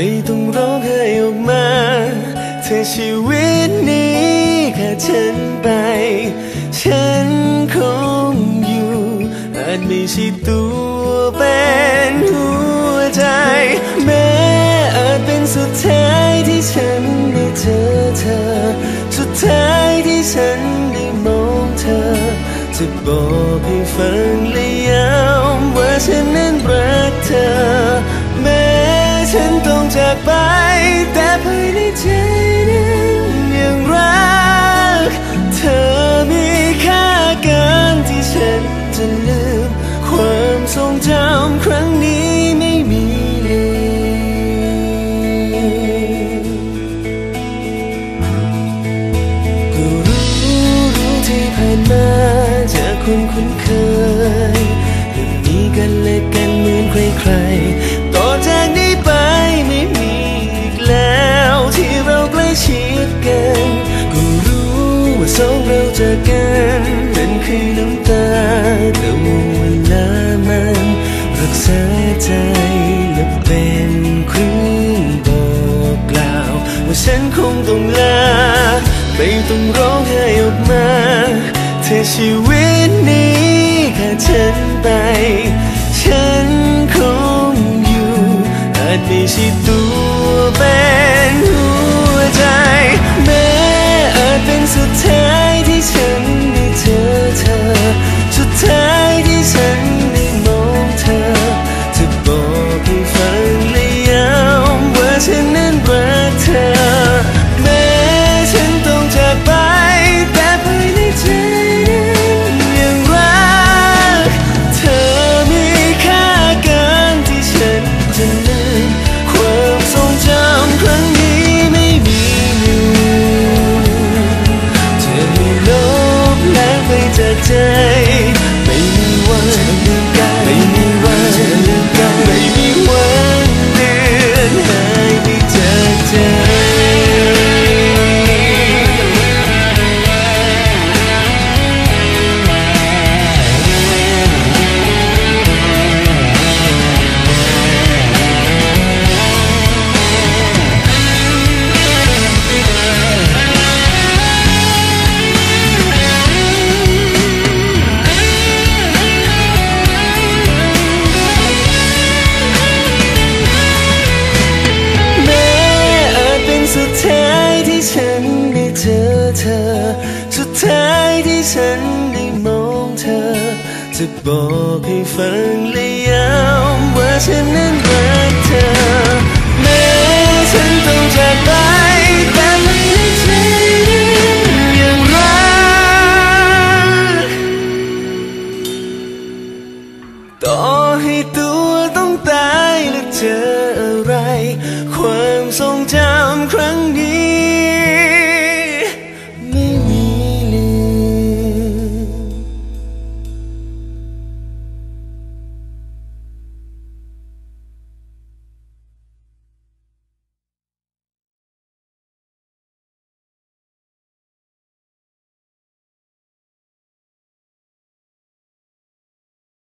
ไม่ต้องร้องไห้ออกมา เธอชีวิตนี้ขาดฉันไป ฉันคงอยู่อาจไม่ใช่ตัวเป็นหัวใจ แม้อาจเป็นสุดท้ายที่ฉันได้เจอเธอ สุดท้ายที่ฉันได้มองเธอ จะบอกให้ฟังและย้ำว่าฉันนั้นรักเธอ ฉันต้องจากไป แต่ภายในใจนั้นยังรัก เธอมีค่าเกินที่ฉันจะลืม ความทรงจำครั้งนี้ไม่มีเลยก็รู้รู้ที่ผ่านมาจากคนคุ้นเคย สองเราเจอกันเป็นคือน้ำตาแต่ว่าเวลามันรักษาใจและเป็นเครื่องบอกกล่าว ว่าฉันคงต้องลาไม่ต้องร้องไห้ออกมาเธอชีวิตนี้ขาดฉันไป ฉันคงอยู่อาจไม่ใช่ตัว จะบอกให้ฟังและย้ำว่าฉันนั้นรักเธอแม้ฉันต้องจากไปแต่มันในใจยังรักต่อให้ตัวต้องตายและเจออะไร ความทรงจำครั้งเดียว